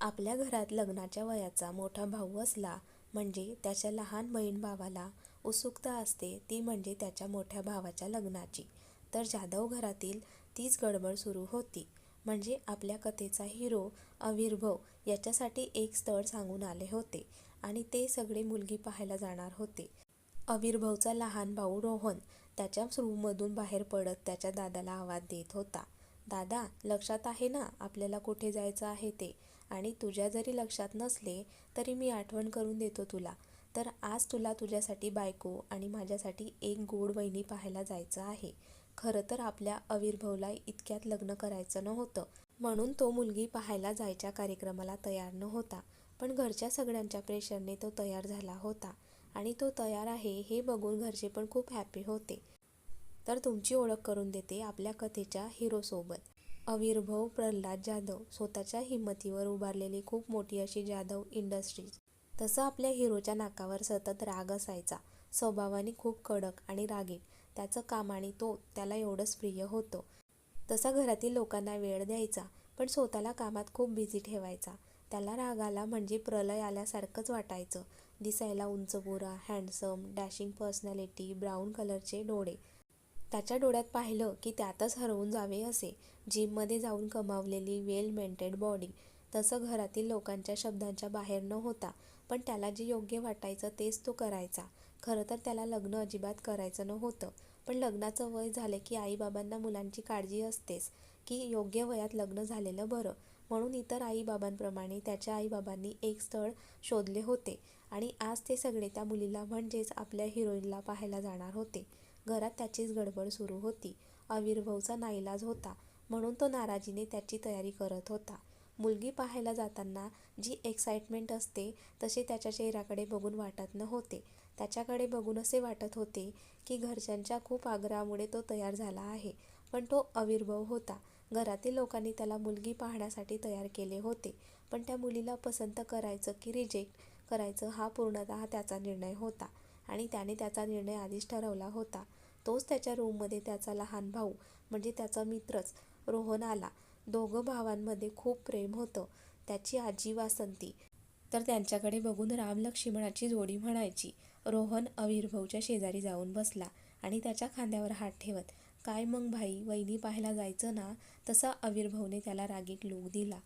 आपल्या घरात लग्नाच्या वयाचा मोठा भाऊ असला म्हणजे त्याच्या लहान बहीण भावाला उत्सुकता असते ती म्हणजे त्याच्या मोठ्या भावाच्या लग्नाची. तर जाधव घरातील तीच गडबड सुरू होती. म्हणजे आपल्या कथेचा हिरो अविर्भव याच्यासाठी एक स्थळ सांगून आले होते आणि ते सगळे मुलगी पाहायला जाणार होते. अविर्भवचा लहान भाऊ रोहन त्याच्याच रूममधून बाहेर पडत त्याच्या दादाला आवाज देत होता. दादा, लक्षात आहे ना आपल्याला कुठे जायचं आहे ते? आणि तुझ्या जरी लक्षात नसले तरी मी आठवण करून देतो तुला. तर आज तुला तुझ्यासाठी बायको आणि माझ्यासाठी एक गोड वहिनी पाहायला जायचं आहे. खरं तर आपल्या अविर्भवला इतक्यात लग्न करायचं नव्हतं. म्हणून तो मुलगी पाहायला जायच्या कार्यक्रमाला तयार नव्हता. पण घरच्या सगळ्यांच्या प्रेशरने तो तयार झाला होता. आणि तो तयार आहे हे बघून घरचे पण खूप हॅपी होते. तर तुमची ओळख करून देते आपल्या कथेच्या हिरोसोबत. अविर्भव प्रल्हाद जाधव. स्वतःच्या हिंमतीवर उभारलेली खूप मोठी अशी जाधव इंडस्ट्रीज. तसं आपल्या हिरोच्या नाकावर सतत राग असायचा. स्वभावाने खूप कडक आणि रागीट. त्याचं काम आणि तो त्याला एवढंच प्रिय होतं. तसा घरातील लोकांना वेळ द्यायचा पण स्वतःला कामात खूप बिझी ठेवायचा. त्याला राग आला म्हणजे प्रलय आल्यासारखंच वाटायचं. दिसायला उंचपुरा, हँडसम, डॅशिंग पर्सनॅलिटी, ब्राऊन कलरचे डोळे. त्याच्या डोळ्यात पाहिलं की त्यातच हरवून जावे असे. जिममध्ये जाऊन कमावलेली वेल मेंटेड बॉडी. तसं घरातील लोकांच्या शब्दांच्या बाहेर न होता पण त्याला जे योग्य वाटायचं तेच तो करायचा. खरं तर त्याला लग्न अजिबात करायचं नव्हतं. पण लग्नाचं वय झालं की आईबाबांना मुलांची काळजी असतेच की योग्य वयात लग्न झालेलं बरं. म्हणून इतर आईबाबांप्रमाणे त्याच्या आईबाबांनी एक स्थळ शोधले होते आणि आज ते सगळे त्या मुलीला म्हणजेच आपल्या हिरोईनला पाहायला जाणार होते. घरात त्याचीच गडबड सुरू होती. अविर्भवचा नाईलाज होता म्हणून तो नाराजीने त्याची तयारी करत होता. मुलगी पाहायला जाताना जी एक्साइटमेंट असते तसे त्याच्या चेहऱ्याकडे बघून वाटत नव्हते. त्याच्याकडे बघून असे वाटत होते की घरच्यांच्या खूप आग्रहामुळे तो तयार झाला आहे. पण तो अविर्भव होता. घरातील लोकांनी त्याला मुलगी पाहण्यासाठी तयार केले होते. पण त्या मुलीला पसंत करायचं की रिजेक्ट करायचं हा पूर्णतः त्याचा निर्णय होता आणि त्याने त्याचा निर्णय आधीच ठरवला होता. तोच त्याच्या रूममध्ये त्याचा लहान भाऊ म्हणजे त्याचा मित्रच रोहन आला. दोघं भावांमध्ये खूप प्रेम होतं. त्याची आजी वासंती तर त्यांच्याकडे बघून राम-लक्ष्मणाची जोडी म्हणायची. रोहन अविर्भवच्या शेजारी जाऊन बसला आणि त्याच्या खांद्यावर हात ठेवत, काय मग भाई वहिनी पाहायला जायचं ना? तसा अविर्भवने त्याला रागीट लूक दिला.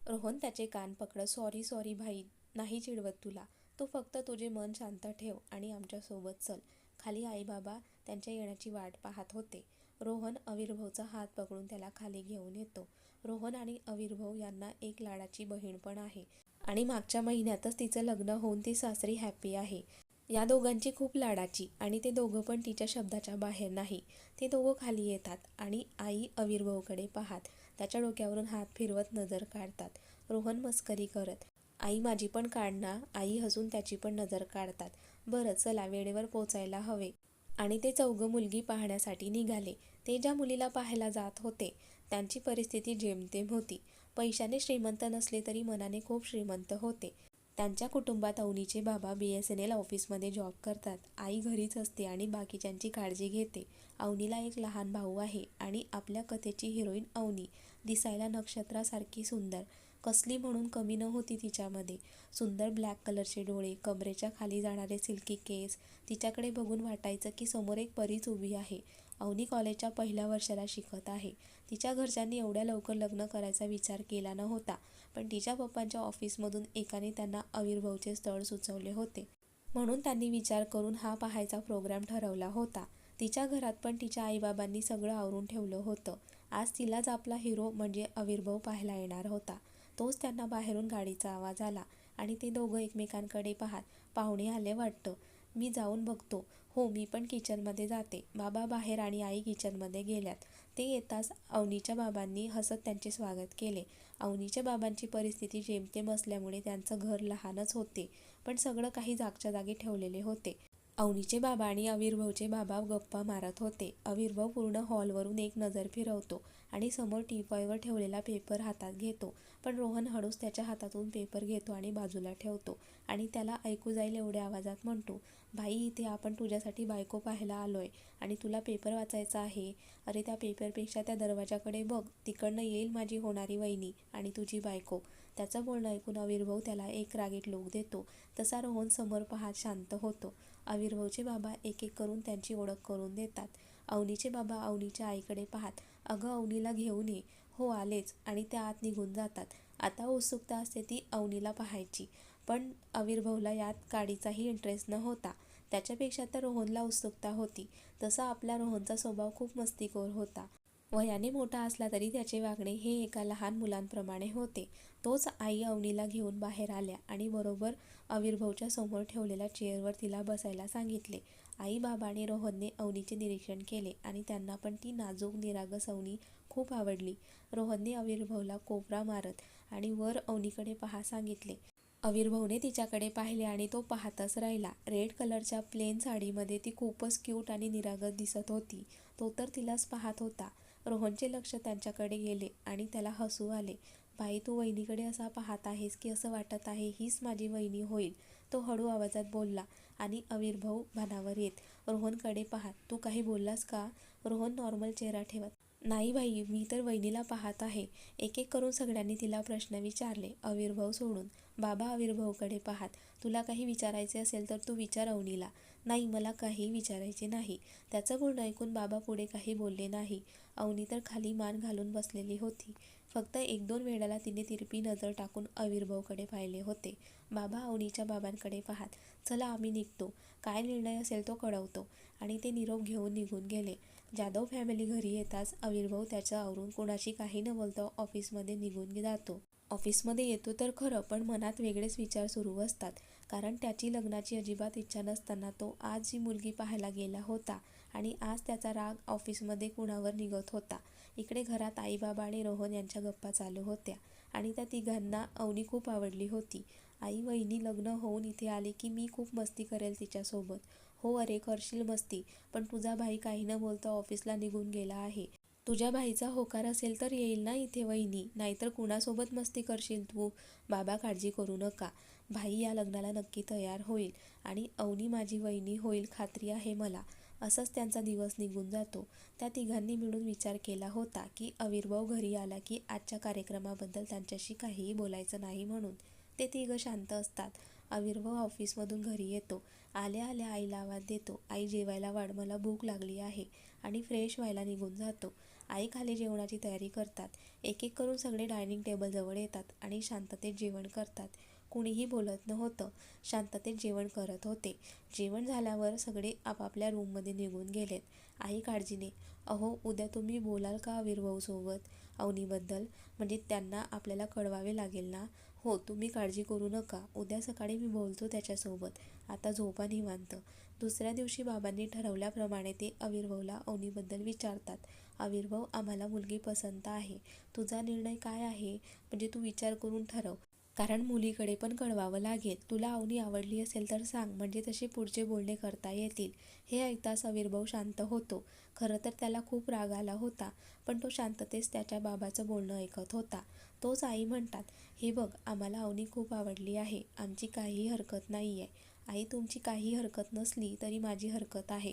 रोहन त्याचे कान पकडत सॉरी सॉरी भाई नाही चिडवत तुला. तू फक्त तुझे मन शांत ठेव आणि आमच्यासोबत चल. खाली आई बाबा त्यांच्या येण्याची वाट पाहत होते. रोहन अविर्भवचा हात पकडून त्याला खाली घेऊन येतो. रोहन आणि अविर्भव यांना एक लाडाची बहीण पण आहे. आणि मागच्या महिन्यातच तिचं लग्न होऊन ती सासरी हॅपी आहे. या दोघांची खूप लाडाची. आणि ते दोघं पण तिच्या शब्दाच्या बाहेर नाही. ते दोघं खाली येतात आणि आई अविर्भवकडे पाहात त्याच्या डोक्यावरून हात फिरवत नजर काढतात. रोहन मस्करी करत, आई माझी पण काढ ना? आई हसून त्याची पण नजर काढतात. बरं चला वेळेवर पोचायला हवे. आणि ते चौघं मुलगी पाहण्यासाठी निघाले. ते ज्या मुलीला पाहायला जात होते त्यांची परिस्थिती जेमतेम होती. पैशाने श्रीमंत नसले तरी मनाने खूप श्रीमंत होते. त्यांच्या कुटुंबात अवनीचे बाबा बी एस एन एल ऑफिसमध्ये जॉब करतात. आई घरीच असते आणि बाकीच्यांची काळजी घेते. अवनीला एक लहान भाऊ आहे. आणि आपल्या कथेची हिरोईन अवनी. दिसायला नक्षत्रासारखी सुंदर. कसली म्हणून कमी नव्हती तिच्यामध्ये. सुंदर ब्लॅक कलरचे डोळे, कमरेच्या खाली जाणारे सिल्की केस. तिच्याकडे बघून वाटायचं की समोर एक परीच उभी आहे. अवनी कॉलेजच्या पहिल्या वर्षाला शिकत आहे. तिच्या घरच्यांनी एवढ्या लवकर लग्न करायचा विचार केला नव्हता. पण तिच्या पप्पांच्या ऑफिसमधून एकाने त्यांना आविर्भावचे स्थळ सुचवले होते. म्हणून त्यांनी विचार करून हा पाहायचा प्रोग्राम ठरवला होता. तिच्या घरात पण तिच्या आईबाबांनी सगळं आवरून ठेवलं होतं. आज तिलाच आपला हिरो म्हणजे आविर्भाव पाहायला येणार होता. तोच त्यांना बाहेरून गाडीचा आवाज आला आणि ते दोघं एकमेकांकडे पाहात, पाहुणे आले वाटतं. मी जाऊन बघतो. हो मी पण किचनमध्ये जाते. बाबा बाहेर आणि आई किचनमध्ये गेल्यात. ते येताच अवनीच्या बाबांनी हसत त्यांचे स्वागत केले. अवनीच्या बाबांची परिस्थिती जेमतेम असल्यामुळे त्यांचं घर लहानच होते पण सगळं काही जागच्या जागी ठेवलेले होते. अवनीचे बाबा आणि अविर्भवचे बाबा गप्पा मारत होते. अविर्भव पूर्ण हॉलवरून एक नजर फिरवतो आणि समोर टीपॉयवर ठेवलेला पेपर हातात घेतो. पण रोहन हळूच त्याच्या हातातून पेपर घेतो आणि बाजूला ठेवतो आणि त्याला ऐकू जाईल एवढ्या आवाजात म्हणतो, भाई इथे आपण तुझ्यासाठी बायको पाहायला आलोय आणि तुला पेपर वाचायचा आहे? अरे त्या पेपरपेक्षा त्या दरवाजाकडे बघ. तिकडनं येईल माझी होणारी वहिनी आणि तुझी बायको. त्याचं बोलणं ऐकून अविर्भव त्याला एक रागीट लोक देतो तसा रोहन समोर पाहत शांत होतो अविर्भवचे बाबा एक एक करून त्यांची ओळख करून देतात अवनीचे बाबा अवनीच्या आईकडे पाहत अगं अवनीला घेऊन ये. हो आलेच. आणि त्या आत निघून जातात. आता उत्सुकता असते ती अवनीला पाहायची. पण अविर्भाऊला यात काडीचाही इंटरेस्ट न होता त्याच्यापेक्षा तर रोहनला उत्सुकता होती. तसा आपला रोहनचा स्वभाव खूप मस्तीखोर होता. वयाने मोठा असला तरी त्याचे वागणे हे एका लहान मुलांप्रमाणे होते. तोच आई अवनीला घेऊन बाहेर आल्या आणि बरोबर अविर्भाऊच्या समोर ठेवलेल्या चेअरवर तिला बसायला सांगितले. आईबाबा आणि रोहनने अवनीचे निरीक्षण केले आणि त्यांना पण ती नाजूक निरागस अवनी खूप आवडली. रोहनने अविर्भवला कोपरा मारत आणि वर अवनीकडे पहा सांगितले. अविर्भवने तिच्याकडे पाहिले आणि तो पाहतच राहिला. रेड कलरच्या प्लेन साडीमध्ये ती खूपच क्यूट आणि निरागस दिसत होती. तो तर तिलाच पाहत होता. रोहनचे लक्ष त्यांच्याकडे गेले आणि त्याला हसू आले. बाई तू वहिनीकडे असा पाहत आहेस की असं वाटत आहे हीच माझी वहिनी होईल तो हळू आवाजात बोलला. आणि अविर्भाऊ भानावर येत रोहनकडे पाहत तू काही बोललास का? रोहन नॉर्मल चेहरा ठेवत नाही बाई मी तर वहिनीला पाहत आहे. एक एक करून सगळ्यांनी तिला प्रश्न विचारले अविर्भव सोडून. बाबा अविर्भवकडे पाहत तुला काही विचारायचे असेल तर तू विचार अवनीला. नाही मला काही विचारायचे नाही. त्याचं बोलणं ऐकून बाबा पुढे काही बोलले नाही. अवनी तर खाली मान घालून बसलेली होती. फक्त एक दोन वेळाला तिने तिरपी नजर टाकून अविर्भाऊकडे पाहिले होते. बाबा अवनीच्या बाबांकडे पाहत. चला आम्ही निघतो. काय निर्णय असेल तो कळवतो. आणि ते निरोप घेऊन निघून गेले. जाधव फॅमिली घरी येताच अविर्भाऊ त्याचं आवरून कोणाशी काही न बोलता ऑफिसमध्ये निघून जातो. ऑफिसमध्ये येतो तर खरं पण मनात वेगळेच विचार सुरू असतात. कारण त्याची लग्नाची अजिबात इच्छा नसताना तो आज जी मुलगी पाहायला गेला होता आणि आज त्याचा राग ऑफिसमध्ये कुणावर निघत होता. इकडे घरात आई बाबा आणि रोहन यांच्या गप्पा चालू होत्या आणि त्या तिघांना अवनी खूप आवडली होती. आई वहिनी लग्न होऊन इथे आली की मी खूप मस्ती करेल तिच्यासोबत. हो अरे करशील मस्ती पण तुझा भाई काही न बोलता ऑफिसला निघून गेला आहे. तुझ्या भाईचा होकार असेल तर येईल ना इथे वहिनी? नाहीतर कुणासोबत मस्ती करशील तू? बाबा काळजी करू नका. भाई या लग्नाला नक्की तयार होईल आणि अवनी माझी वहिनी होईल खात्री आहे मला. असंच त्यांचा दिवस निघून जातो. त्या तिघांनी मिळून विचार केला होता की अविर्भाव घरी आला की आजच्या कार्यक्रमाबद्दल त्यांच्याशी काहीही बोलायचं नाही म्हणून. ते तिघं शांत असतात. अविर्भाव ऑफिसमधून घरी येतो. आल्या आल्या आईला आवाज देतो. आई जेवायला वाढ मला भूक लागली आहे आणि फ्रेश व्हायला निघून जातो. आई खाली जेवणाची तयारी करतात. एक एक करून सगळे डायनिंग टेबलजवळ येतात आणि शांततेत जेवण करतात. कुणीही बोलत नव्हतं. शांततेत जेवण करत होते. जेवण झाल्यावर सगळे आपापल्या रूममध्ये निघून गेलेत. आई काळजीने अहो उद्या तुम्ही बोलाल का वीरभाऊसोबत? अवनीबद्दल? म्हणजे त्यांना आपल्याला कळवावे लागेल ना? हो तुम्ही काळजी करू नका. उद्या सकाळी मी बोलतो त्याच्यासोबत. आता झोपा निवांत. दुसऱ्या दिवशी बाबांनी ठरवल्याप्रमाणे ते अविर्भवला अवनीबद्दल विचारतात. अविर्भव आम्हाला मुलगी पसंत आहे. तुझा निर्णय काय आहे? म्हणजे तू विचार करून ठरव. कारण मुलीकडे पण कळवावं लागेल. तुला अवनी आवडली असेल तर सांग म्हणजे तसे पुढचे बोलणे करता येतील. हे ऐकताच सवीरभाऊ शांत होतो. खरं तर त्याला खूप राग आला होता पण तो शांततेस त्याच्या बाबाचं बोलणं ऐकत होता. तोच आई म्हणतात हे बघ आम्हाला अवनी खूप आवडली आहे. आमची काहीही हरकत नाही आहे आई तुमची काही हरकत नसली तरी माझी हरकत आहे.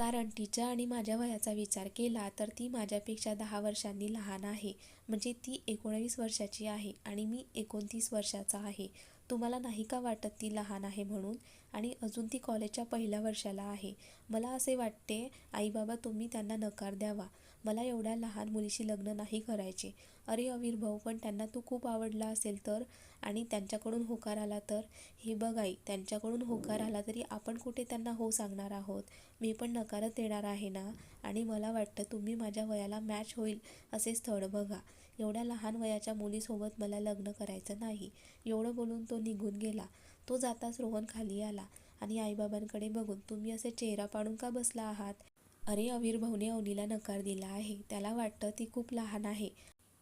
कारण तिच्या आणि माझ्या वयाचा विचार केला तर ती माझ्यापेक्षा दहा वर्षांनी लहान आहे. म्हणजे ती एकोणावीस वर्षाची आहे आणि मी एकोणतीस वर्षाचा आहे. तुम्हाला नाही का वाटत ती लहान आहे म्हणून? आणि अजून ती कॉलेजच्या पहिल्या वर्षाला आहे. मला असे वाटते आई बाबा तुम्ही त्यांना नकार द्यावा. मला एवढ्या लहान मुलीशी लग्न नाही करायचे. अरे अविर्भाऊ पण त्यांना तू खूप आवडला असेल तर? आणि त्यांच्याकडून होकार आला तर? हे बघ आई त्यांच्याकडून होकार आला तरी आपण कुठे त्यांना हो सांगणार आहोत? मी पण नकारच देणार आहे ना? आणि मला वाटतं तुम्ही माझ्या वयाला मॅच होईल असे स्थळ बघा. एवढ्या लहान वयाच्या मुलीसोबत मला लग्न करायचं नाही. एवढं बोलून तो निघून गेला. तो जाताच रोहन खाली आला. आणि आईबाबांकडे बघून तुम्ही असे चेहरा पाडून का बसला आहात? अरे अविर्भवने अवनीला नकार दिला आहे. त्याला वाटतं ती खूप लहान आहे.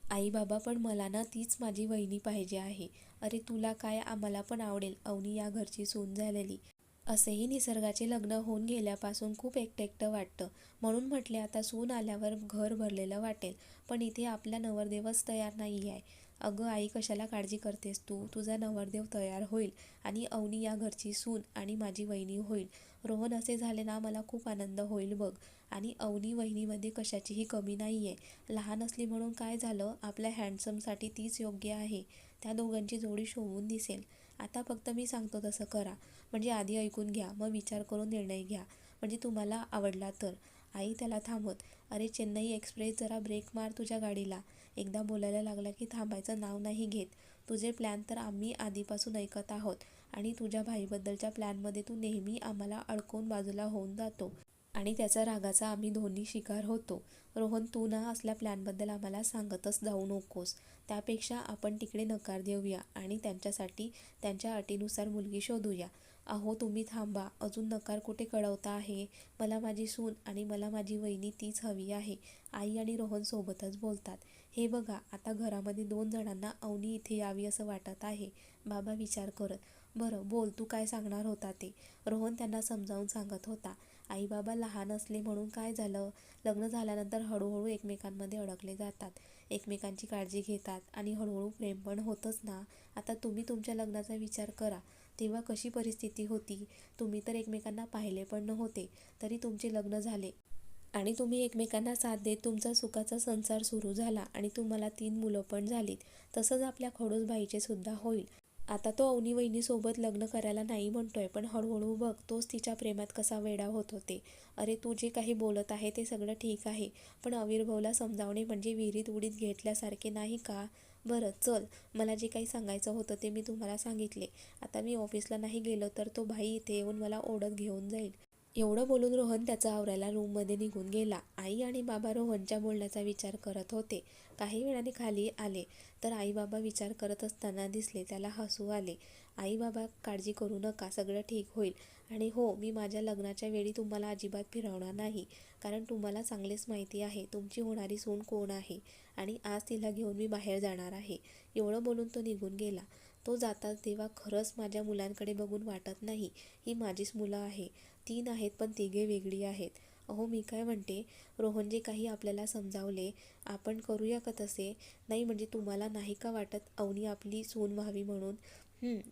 आई बाबा पण मला ना तीच माझी वहिनी पाहिजे आहे. अरे तुला काय आम्हाला पण आवडेल. अवनी या घरची सून झालेली. असेही निसर्गाचे लग्न होऊन गेल्यापासून खूप एकटं एकटं वाटतं. म्हणून म्हटले आता सून आल्यावर घर भरलेलं वाटेल पण इथे आपला नवरदेवच तयार नाही आहे अगं आई कशाला काळजी करतेस तू? तुझा नवरदेव तयार होईल आणि अवनी या घरची सून आणि माझी वहिनी होईल. रोहन असे झाले ना मला खूप आनंद होईल बघ. आणि अवनी वहिनीमध्ये कशाचीही कमी नाही आहे लहान असली म्हणून काय झालं आपल्या हँडसमसाठी तीच योग्य आहे. त्या दोघांची जोडी शोभून दिसेल. आता फक्त मी सांगतो तसं करा. म्हणजे आधी ऐकून घ्या मग विचार करून निर्णय घ्या. म्हणजे तुम्हाला आवडला तर. आई त्याला थांबवत अरे चेन्नई एक्सप्रेस जरा ब्रेक मार तुझ्या गाडीला. एकदा बोलायला लागला की थांबायचं नाव नाही घेत. तुझे प्लॅन तर आम्ही आधीपासून ऐकत आहोत. आणि तुझ्या भाईबद्दलच्या प्लॅनमध्ये तू नेहमी आम्हाला अडकवून बाजूला होऊन जातो. आणि त्याचा रागाचा आम्ही दोन्ही शिकार होतो. रोहन तू ना असल्या प्लॅनबद्दल आम्हाला सांगतच जाऊ नकोस. त्यापेक्षा आपण तिकडे नकार देऊया आणि त्यांच्यासाठी त्यांच्या अटीनुसार मुलगी शोधूया. अहो तुम्ही थांबा. अजून नकार कुठे कळवता आहे? मला माझी सून आणि मला माझी वहिनी तीच हवी आहे. आई आणि रोहन सोबतच बोलतात. हे बघा आता घरामध्ये दोन जणांना अवनी इथे यावी असं वाटत आहे. बाबा विचार करत. बरं बोल तू काय सांगणार होता ते? रोहन त्यांना समजावून सांगत होता. आई बाबा लहान असले म्हणून काय झालं? लग्न झाल्यानंतर हळूहळू एकमेकांमध्ये अडकले जातात. एकमेकांची काळजी घेतात आणि हळूहळू प्रेम पण होतंच ना? आता तुम्ही तुमच्या लग्नाचा विचार करा. तेव्हा कशी परिस्थिती होती? तुम्ही तर एकमेकांना पाहिले पण नव्हते तरी तुमचे लग्न झाले. आणि तुम्ही एकमेकांना साथ देत तुमचा सुखाचा संसार सुरू झाला आणि तुम्हाला तीन मुलं पण झालीत. तसंच आपल्या खडूसबाईचे सुद्धा होईल. आता तो अवनी वहिनीसोबत लग्न करायला नाही म्हणतोय पण हळूहळू बघ तोच तिच्या प्रेमात कसा वेडा होत होते. अरे तू जे काही बोलत आहे ते सगळं ठीक आहे पण अविर्भवला समजावणे म्हणजे विहिरीत उडीत घेतल्यासारखे नाही का? बरं चल मला जे काही सांगायचं होतं ते मी तुम्हाला सांगितले. आता मी ऑफिसला नाही गेलो तर तो भाई इथे येऊन मला ओढत घेऊन जाईल. एवढं बोलून रोहन त्याचा आवरायला रूममध्ये निघून गेला. आई आणि बाबा रोहनच्या बोलण्याचा विचार करत होते. काही वेळाने खाली आले तर आई बाबा विचार करत असताना दिसले त्याला हसू आले. आई बाबा काळजी करू नका सगळं ठीक होईल. आणि हो मी माझ्या लग्नाच्या वेळी तुम्हाला अजिबात फिरवणार नाही कारण तुम्हाला चांगलेच माहिती आहे तुमची होणारी सून कोण आहे? आणि आज तिला घेऊन मी बाहेर जाणार आहे. एवढं बोलून तो निघून गेला. तो जाताच तेव्हा खरंच माझ्या मुलांकडे बघून वाटत नाही ही माझीच मुलं आहे. तीन आहेत पण तिघे वेगळी आहेत. अहो मी काय म्हणते? रोहन जे काही आपल्याला समजावले. आपण करूया का तसे? नाही म्हणजे तुम्हाला नाही का वाटत अवनी आपली सून व्हावी म्हणून?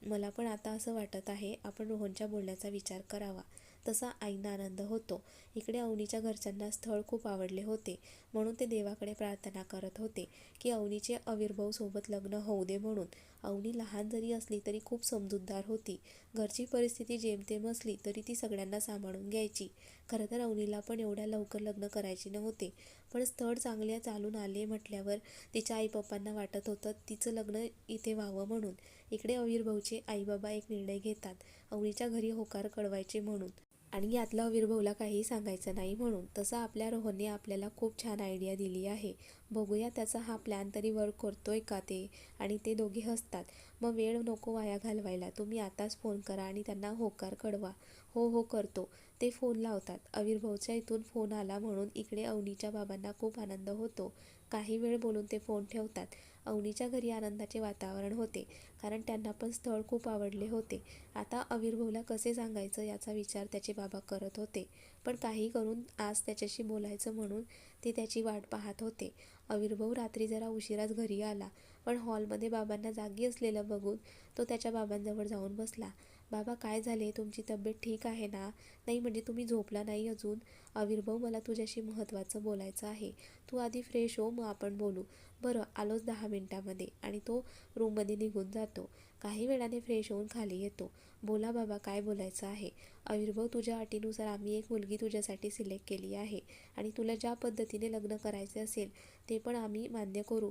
मला पण आता असं वाटत आहे. आपण रोहनच्या बोलण्याचा विचार करावा. तसा आईंना आनंद होतो. इकडे अवनीच्या घरच्यांना स्थळ खूप आवडले होते. म्हणून ते देवाकडे प्रार्थना करत होते की अवनीचे अविर्भव सोबत लग्न होऊ दे म्हणून. अवनी लहान जरी असली तरी खूप समजूतदार होती. घरची परिस्थिती जेमतेम असली तरी ती सगळ्यांना सांभाळून घ्यायची. खरं तर अवनीला पण एवढ्या लवकर लग्न करायचे नव्हते. पण स्थळ चांगल्या चालून आले म्हटल्यावर तिच्या आई पप्पांना वाटत होतं तिचं लग्न इथे व्हावं म्हणून. इकडे अविर्भाऊचे आईबाबा एक निर्णय घेतात. अवनीच्या घरी होकार कळवायचे म्हणून. आणि यातलं अविर्भवला काही सांगायचं नाही म्हणून तसं आपल्या रोहनने आपल्याला खूप छान आयडिया दिली आहे. बघूया त्याचा हा प्लॅन तरी वर्क करतोय का ते? आणि ते दोघे हसतात. मग वेळ नको वाया घालवायला. तुम्ही आताच फोन करा आणि त्यांना होकार कळवा. हो हो करतो. ते फोन लावतात. अविर्भवच्या इथून फोन आला म्हणून इकडे अवनीच्या बाबांना खूप आनंद होतो. काही वेळ बोलून ते फोन ठेवतात. अवनीच्या घरी आनंदाचे वातावरण होते कारण त्यांना पण स्थळ खूप आवडले होते. आता अविर्भवला कसे सांगायचं याचा विचार त्याचे बाबा करत होते पण काही करून आज त्याच्याशी बोलायचं म्हणून ते त्याची वाट पाहत होते. अविर्भव रात्री जरा उशिराच घरी आला पण हॉलमध्ये बाबांना जागी असलेलं बघून तो त्याच्या बाबांजवळ जाऊन बसला. बाबा काय झाले तुमची तब्येत ठीक आहे ना? नाही म्हणजे तुम्ही झोपला नाही अजून? अविर्भव मला तुझ्याशी महत्त्वाचं बोलायचं आहे. तू आधी फ्रेश हो मग आपण बोलू. बरं आलोच दहा मिनटामध्ये आणि तो रूममध्ये निघून जातो. काही वेळाने फ्रेश होऊन खाली येतो. बोला बाबा काय बोलायचं आहे? अविर्भव तुझ्या अटीनुसार आम्ही एक मुलगी तुझ्यासाठी सिलेक्ट केली आहे आणि तुला ज्या पद्धतीने लग्न करायचे असेल ते पण आम्ही मान्य करू.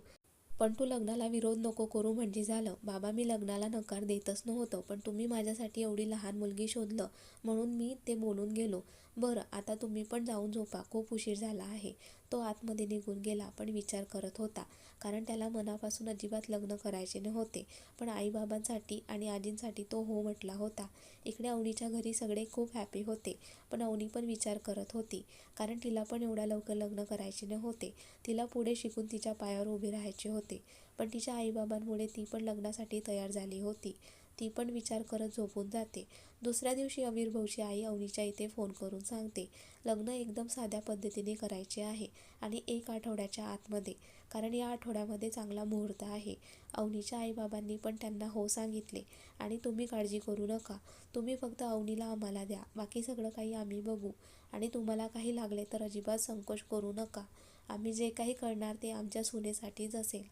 पण तू लग्नाला विरोध नको करू म्हणजे झालं. बाबा मी लग्नाला नकार देतच नव्हतं पण तुम्ही माझ्यासाठी एवढी लहान मुलगी शोधलं म्हणून मी ते बोलून गेलो. बरं आता तुम्ही पण जाऊन झोपा. खूप उशीर झाला आहे. तो आतमध्ये निघून गेला. पण विचार करत होता. कारण त्याला मनापासून अजिबात लग्न करायचे नव्हते. पण आईबाबांसाठी आणि आजींसाठी तो हो म्हटला होता. इकडे अवनीच्या घरी सगळे खूप हॅपी होते. पण अवनी पण विचार करत होती. कारण तिला पण एवढ्या लवकर लग्न करायचे नव्हते. तिला पुढे शिकून तिच्या पायावर उभे राहायचे होते. पण तिच्या आईबाबांमुळे ती पण लग्नासाठी तयार झाली होती. ती पण विचार करत झोपून जाते. दुसऱ्या दिवशी अविर्भवची आई अवनीच्या इथे फोन करून सांगते लग्न एकदम साध्या पद्धतीने करायचे आहे आणि एक आठवड्याच्या आतमध्ये कारण या आठवड्यामध्ये चांगला मुहूर्त आहे. अवनीच्या आईबाबांनी पण त्यांना हो सांगितले आणि तुम्ही काळजी करू नका. तुम्ही फक्त अवनीला आम्हाला द्या बाकी सगळं काही आम्ही बघू आणि तुम्हाला काही लागले तर अजिबात संकोच करू नका. आम्ही जे काही करणार ते आमच्या सुनेसाठीच असेल.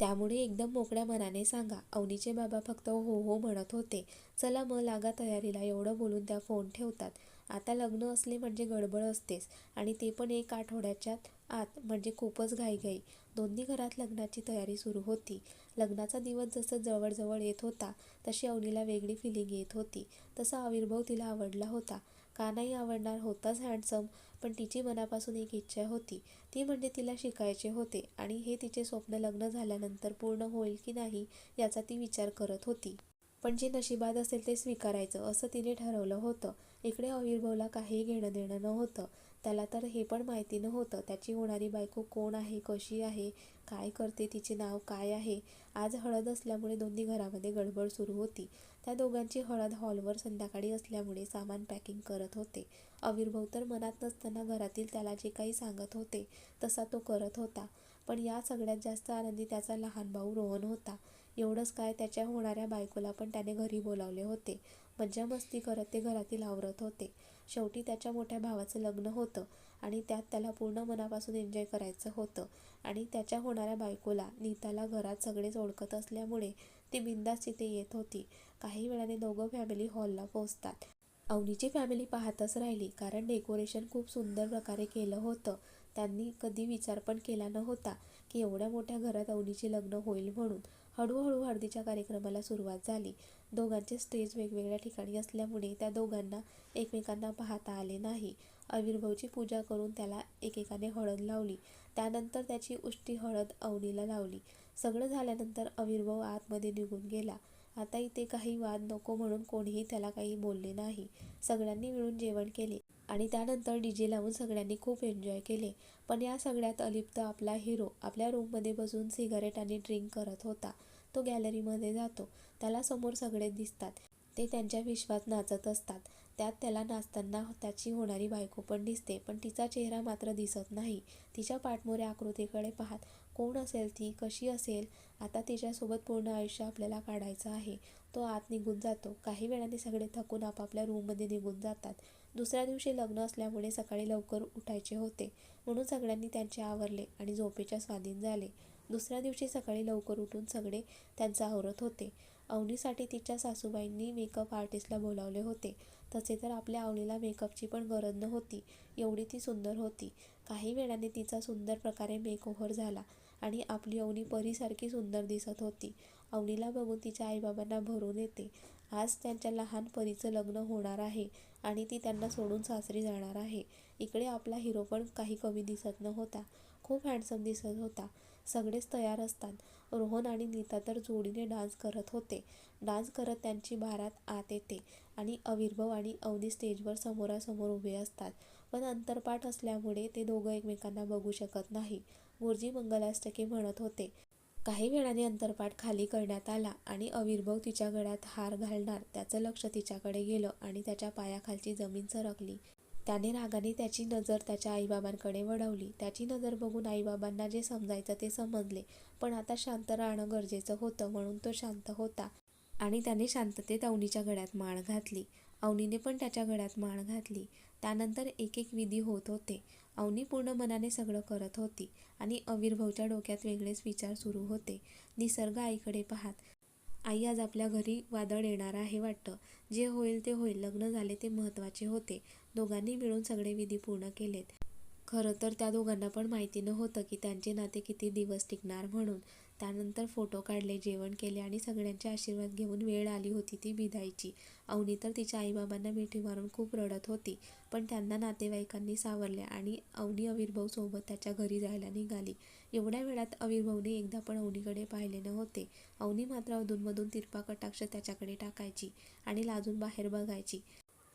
त्यामुळे एकदम मोकळ्या मनाने सांगा. अवनीचे बाबा फक्त हो हो म्हणत होते. चला मग लागा तयारीला एवढं बोलून त्या फोन ठेवतात. आता लग्न असले म्हणजे गडबड असतेच. आणि ते पण एक आठवड्याच्या आत म्हणजे खूपच घाईघाई. दोन्ही घरात लग्नाची तयारी सुरू होती. लग्नाचा दिवस जसं जवळजवळ येत होता तशी अवनीला वेगळी फिलिंग येत होती. तसा आविर्भाव तिला आवडला होता. का नाही आवडणार होताच हँडसम पण तिची मनापासून एक इच्छा होती. ती म्हणजे तिला शिकायचे होते आणि हे तिचे स्वप्न लग्न झाल्यानंतर पूर्ण होईल की नाही याचा ती विचार करत होती. पण जे नशिबात असेल ते स्वीकारायचं असं तिने ठरवलं होतं. इकडे आविर्भावला काही घेणं देणं नव्हतं. त्याला तर हे पण माहिती नव्हतं. त्याची होणारी बायको कोण आहे कशी आहे काय करते तिचे नाव काय आहे? आज हळद असल्यामुळे दोन्ही घरामध्ये गडबड सुरू होती. त्या दोघांची हळद हॉलवर संध्याकाळी असल्यामुळे सामान पॅकिंग करत होते. अविर्भव तर मनात नसताना घरातील त्याला जे काही सांगत होते तसा तो करत होता. पण या सगळ्यात जास्त आनंदी त्याचा लहान भाऊ रोहन होता. एवढंच काय त्याच्या होणाऱ्या बायकोला पण त्याने घरी बोलावले होते. मज्जा मस्ती करत ते घरातील आवरत होते. शेवटी त्याच्या मोठ्या भावाचं लग्न होतं आणि त्यात त्याला पूर्ण मनापासून एन्जॉय करायचं होतं. आणि त्याच्या होणाऱ्या बायकोला नीताला घरात सगळेच ओळखत असल्यामुळे ती बिंदास तिथे येत होती. काही वेळाने दोघं फॅमिली हॉलला पोहोचतात. अवनीची फॅमिली पाहतच राहिली कारण डेकोरेशन खूप सुंदर प्रकारे केलं होतं. त्यांनी कधी विचार पण केला नव्हता की एवढ्या मोठ्या घरात अवनीचे लग्न होईल म्हणून हळूहळू हळदीच्या कार्यक्रमाला सुरुवात झाली. दोघांचे स्टेज वेगवेगळ्या ठिकाणी असल्यामुळे त्या दोघांना एकमेकांना पाहता आले नाही. आविर्भावची पूजा करून त्याला एकेकाने हळद लावली. त्यानंतर त्याची उष्टी हळद अवनीला लावली. सगळं झाल्यानंतर आविर्भाव आतमध्ये निघून गेला. आता इथे काही वाद नको म्हणून कोणीही त्याला काही बोलले नाही. सगळ्यांनी मिळून जेवण केले आणि त्यानंतर डीजे लावून सगळ्यांनी खूप एन्जॉय केले. पण या सगळ्यात अलिप्त आपला हिरो आपल्या रूममध्ये बसून सिगारेट आणि ड्रिंक करत होता. तो गॅलरीमध्ये जातो. त्याला समोर सगळे दिसतात. ते त्यांच्या विश्वात नाचत असतात. त्यात त्याला नाचताना त्याची होणारी बायको पण दिसते पण तिचा चेहरा मात्र दिसत नाही. तिच्या पाठमोऱ्या आकृतीकडे पाहत कोण असेल ती? कशी असेल? आता तिच्यासोबत पूर्ण आयुष्य आपल्याला काढायचं आहे. तो आत निघून जातो. काही वेळाने सगळे थकून आपापल्या रूममध्ये निघून जातात. दुसऱ्या दिवशी लग्न असल्यामुळे सकाळी लवकर उठायचे होते. म्हणून सगळ्यांनी त्यांचे आवरले आणि झोपेच्या स्वाधीन झाले. दुसऱ्या दिवशी सकाळी लवकर उठून सगळे त्यांचा आवरत होते. अवनीसाठी तिच्या सासूबाईंनी मेकअप आर्टिस्टला बोलावले होते. तसे तर आपल्या आवनीला मेकअपची पण गरज नव्हती. एवढी ती सुंदर होती. काही वेळाने तिचा सुंदर प्रकारे मेकओव्हर झाला आणि आपली अवनी परीसारखी सुंदर दिसत होती. अवनीला बघून तिच्या आईबाबांना भरून येते. आज त्यांच्या लहान परीचं लग्न होणार आहे आणि ती त्यांना सोडून सासरी जाणार आहे. इकडे आपला हिरो पण काही कमी दिसत नव्हता. खूप हँडसम दिसत होता. सगळेच तयार असतात. रोहन आणि नीता तर जोडीने डान्स करत होते. डान्स करत त्यांची बारात आत येते आणि अविर्भव आणि अवनी स्टेजवर समोरासमोर उभे असतात. पण अंतरपाठ असल्यामुळे ते दोघं एकमेकांना बघू शकत नाही. गुरुजी मंगलाष्टके म्हणत होते काही वेळाने अंतरपाठ खाली करण्यात आला आणि अविर्भव तिच्या गळ्यात हार घालणार त्याचं लक्ष तिच्याकडे गेलं आणि त्याच्या पायाखालची जमीन सरकली. त्याने रागाने त्याची नजर त्याच्या आईबाबांकडे वळवली. त्याची नजर बघून आईबाबांना जे समजायचं ते समजले. पण आता शांत राहणं गरजेचं होतं म्हणून तो शांत होता आणि त्याने शांततेत अवनीच्या गळ्यात माळ घातली. अवनीने पण त्याच्या गळ्यात माळ घातली. त्यानंतर एक एक विधी होत होते. अवनी पूर्ण मनाने सगळं करत होती आणि आविर्भावच्या डोक्यात वेगळेच विचार सुरू होते. निसर्ग आईकडे पाहत आई आज आपल्या घरी वादळ येणार आहे वाटतं. जे होईल ते होईल. लग्न झाले ते महत्त्वाचे होते. दोघांनी मिळून सगळे विधी पूर्ण केलेत. खरं तर त्या दोघांना पण माहिती नव्हतं की त्यांचे नाते किती दिवस टिकणार म्हणून. त्यानंतर फोटो काढले जेवण केले आणि सगळ्यांचे आशीर्वाद घेऊन वेळ आली होती ती बिदायची. अवनी तर तिच्या आईबाबांना मिठी मारून खूप रडत होती पण त्यांना नातेवाईकांनी सावरले आणि अवनी अविर्भाव सोबत त्याच्या घरी जायला निघाली. एवढ्या वेळात अविर्भावने एकदा पण अवनीकडे पाहिले नव्हते. अवनी मात्र अधूनमधून तिरपा कटाक्ष त्याच्याकडे टाकायची आणि लाजून बाहेर बघायची.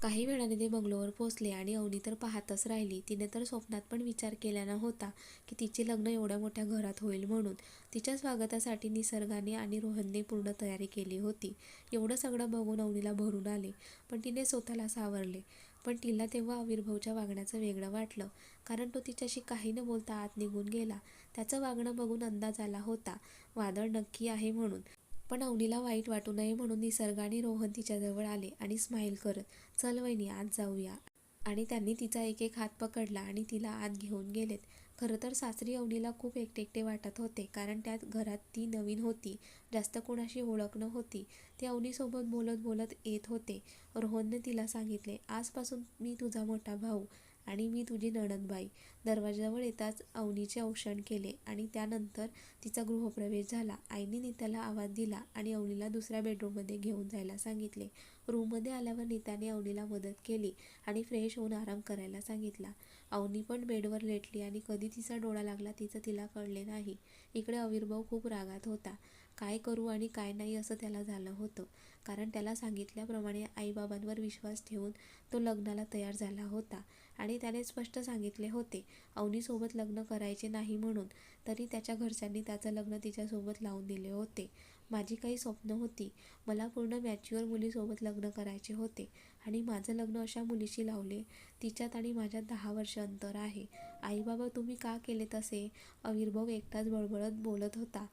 काही वेळाने ते बंगलोवर पोचले आणि अवनी तर पाहतच राहिली. तिने तर स्वप्नात पण विचार केला नव्हता की तिचे लग्न एवढ्या मोठ्या घरात होईल म्हणून. तिच्या स्वागतासाठी निसर्गाने आणि रोहनने पूर्ण तयारी केली होती. एवढं सगळं बघून अवनीला भरून आले पण तिने स्वतःला सावरले. पण तिला तेव्हा आविर्भावच्या वागण्याचं वेगळं वाटलं कारण तो तिच्याशी काही न बोलता आत निघून गेला. त्याचं वागणं बघून अंदाज आला होता वादळ नक्की आहे म्हणून. पण अवनीला वाईट वाटू नये म्हणून निसर्ग आणि रोहन तिच्याजवळ आले आणि स्माईल करत चल वहिनी आत जाऊया. आणि त्यांनी तिचा एक एक हात पकडला आणि तिला आत घेऊन गेलेत. खरं तर सासरी अवनीला खूप एकटे एकटे वाटत होते कारण त्यात घरात ती नवीन होती जास्त कोणाशी ओळख नव्हती. ते अवनीसोबत बोलत बोलत येत होते. रोहनने तिला सांगितले आजपासून मी तुझा मोठा भाऊ आणि मी तुझी नणंदबाई. दरवाजाजवळ येताच अवनीचे औक्षण केले आणि त्यानंतर तिचा गृहप्रवेश झाला. आईने नीताला आवाज दिला आणि अवनीला दुसऱ्या बेडरूममध्ये घेऊन जायला सांगितले. रूममध्ये आल्यावर नीताने अवनीला मदत केली आणि फ्रेश होऊन आराम करायला सांगितला. अवनी पण बेडवर लेटली आणि कधी तिचा डोळा लागला तिचं तिला कळले नाही. इकडे अविर्भाव खूप रागात होता. काय करू आणि काय नाही असं त्याला झालं होतं. कारण त्याला सांगितल्याप्रमाणे आईबाबांवर विश्वास ठेवून तो लग्नाला तयार झाला होता. आणि त्याने स्पष्ट सांगितले होते अवनीसोबत लग्न करायचे नाही म्हणून. तरी त्याच्या घरच्यांनी त्याचं लग्न तिच्यासोबत लावून दिले होते. माझी काही स्वप्न होती. मला पूर्ण मॅच्युअर मुलीसोबत लग्न करायचे होते आणि माझं लग्न अशा मुलीशी लावले. तिच्यात आणि माझ्यात दहा वर्ष अंतर आहे. आईबाबा तुम्ही का केले तसे? अविर्भाव एकटाच बळबळत बोलत होता.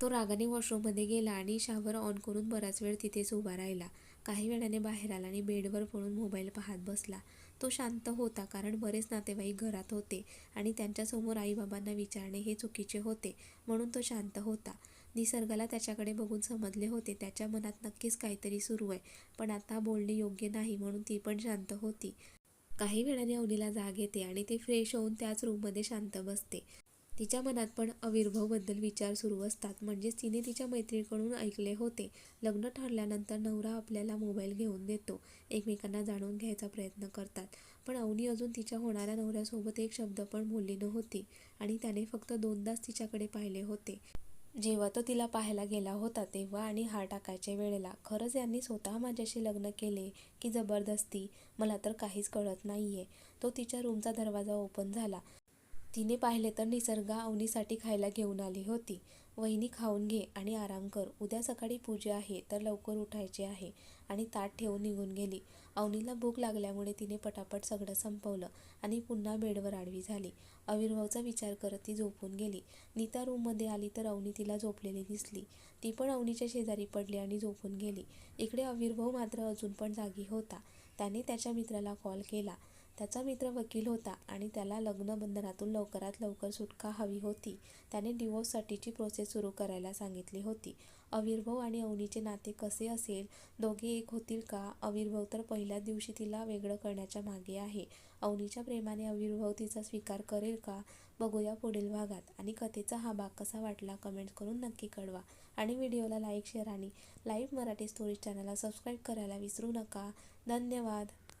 तो रागाने वॉशरूममध्ये गेला आणि शावर ऑन करून बराच वेळ तिथेच उभा राहिला. काही वेळाने बाहेर आला आणि बेडवर पडून मोबाईल पाहत बसला. तो शांत होता कारण बरेच नातेवाईक घरात होते आणि त्यांच्यासमोर आईबाबांना विचारणे हे चुकीचे होते म्हणून तो शांत होता. निसर्गाला त्याच्याकडे बघून समजले होते त्याच्या मनात नक्कीच काहीतरी सुरू आहे पण आता बोलणे योग्य नाही म्हणून ती पण शांत होती. काही वेळाने अवनीला जाग येते आणि ते फ्रेश होऊन त्याच रूममध्ये शांत बसते. तिच्या मनात पण अविर्भवबद्दल विचार सुरू असतात. म्हणजेच तिने तिच्या मैत्रिणीकडून ऐकले होते. लग्न ठरल्यानंतर नवरा आपल्याला मोबाईल घेऊन देतो. एकमेकांना जाणून घ्यायचा प्रयत्न करतात. पण अवनी अजून तिच्या होणाऱ्या नवऱ्यासोबत एक शब्द पण बोलली नव्हती आणि त्याने फक्त दोनदाच तिच्याकडे पाहिले होते. जेव्हा तो तिला पाहायला गेला होता तेव्हा आणि हार टाकायच्या वेळेला खरंच यांनी स्वतः माझ्याशी लग्न केले की जबरदस्ती? मला तर काहीच कळत नाहीये. तो तिच्या रूमचा दरवाजा ओपन झाला. तिने पाहिले तर निसर्गा अवनीसाठी खायला घेऊन आली होती. वहिनी खाऊन घे आणि आराम कर. उद्या सकाळी पूजा आहे तर लवकर उठायचे आहे आणि ताट ठेवून निघून गेली. अवनीला भूक लागल्यामुळे तिने पटापट सगळं संपवलं आणि पुन्हा बेडवर आडवी झाली. अविर्भावचा विचार करत ती झोपून गेली. नीता रूममध्ये आली तर अवनी तिला झोपलेली दिसली. ती पण अवनीच्या शेजारी पडली आणि झोपून गेली. इकडे अविर्भाव मात्र अजून पण जागी होता. त्याने त्याच्या मित्राला कॉल केला. त्याचा मित्र वकील होता आणि त्याला लग्नबंधनातून लवकरात लवकर सुटका हवी होती. त्याने डिवोर्ससाठीची प्रोसेस सुरू करायला सांगितली होती. अविर्भव आणि अवनीचे नाते कसे असेल? दोघे एक होतील का? अविर्भव तर पहिल्या दिवशी तिला वेगळं करण्याच्या मागे आहे. अवनीच्या प्रेमाने अविर्भव तिचा स्वीकार करेल का? बघूया पुढील भागात. आणि कथेचा हा भाग कसा वाटला कमेंट करून नक्की कळवा. आणि व्हिडिओला लाईक शेअर आणि लाईव्ह मराठी स्टोरीज चॅनलला सबस्क्राईब करायला विसरू नका. धन्यवाद.